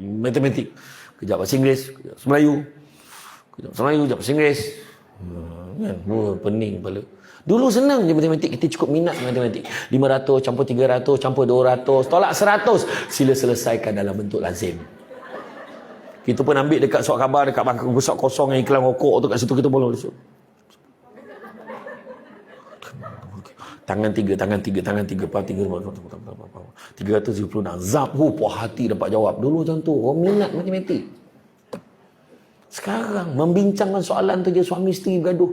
matematik. Kejap bahasa Inggeris, kejap bahasa Melayu. Kejap bahasa Melayu, kejap bahasa Inggeris. Hmm, kan? Oh, pening kepala. Dulu senang je matematik. Kita cukup minat matematik. 500 campur 300 campur 200. Tolak 100. Sila selesaikan dalam bentuk lazim. Kita pun ambil dekat surat khabar, dekat bangku kosong yang iklan rokok tu kat situ kita boleh. Tangan tiga, tangan tiga, tangan tiga, pah tiga, tiga ratus tujuh puluh enam. Zap, hu, puas hati dapat jawab. Dulu macam tu, orang minat matematik. Sekarang, membincangkan soalan tu je suami isteri bergaduh.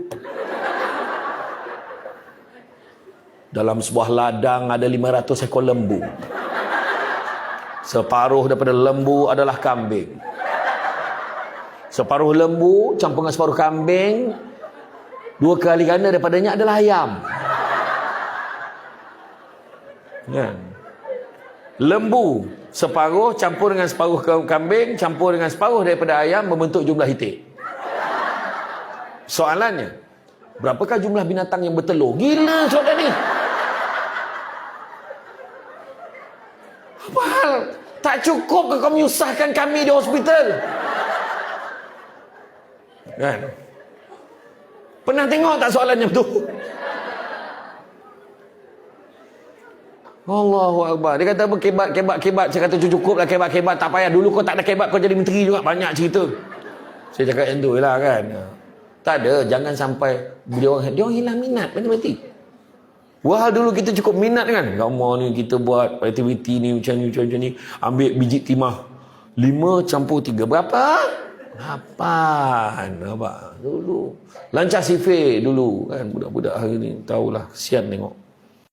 Dalam sebuah ladang ada 500 ekor lembu. Separuh daripada lembu adalah kambing. Separuh lembu campur dengan separuh kambing. Dua kali ganda daripadanya adalah ayam. Kan? Lembu separuh campur dengan separuh kambing, campur dengan separuh daripada ayam membentuk jumlah itik. Soalannya, berapakah jumlah binatang yang bertelur? Gila soalan ni. Apa hal? Tak cukup ke kau menyusahkan kami di hospital? Kan? Pernah tengok tak soalannya tu? Allahu Akbar. Dia kata apa kebat, kebat, kebat. Saya kata cukup lah kebat, kebat. Tak payah. Dulu kau tak ada kebat, kau jadi menteri juga. Banyak cerita. Saya cakap yang tu lah kan. Tak ada. Jangan sampai dia orang, dia orang hilang minat matematik. Wah dulu kita cukup minat kan. Lama ni kita buat aktiviti ni macam ni, macam, macam ni. Ambil biji timah. Lima campur tiga. Berapa? Lapan. Apa? Dulu. Lancar sifir dulu kan. Budak-budak hari ni. Tahulah. Kesian tengok.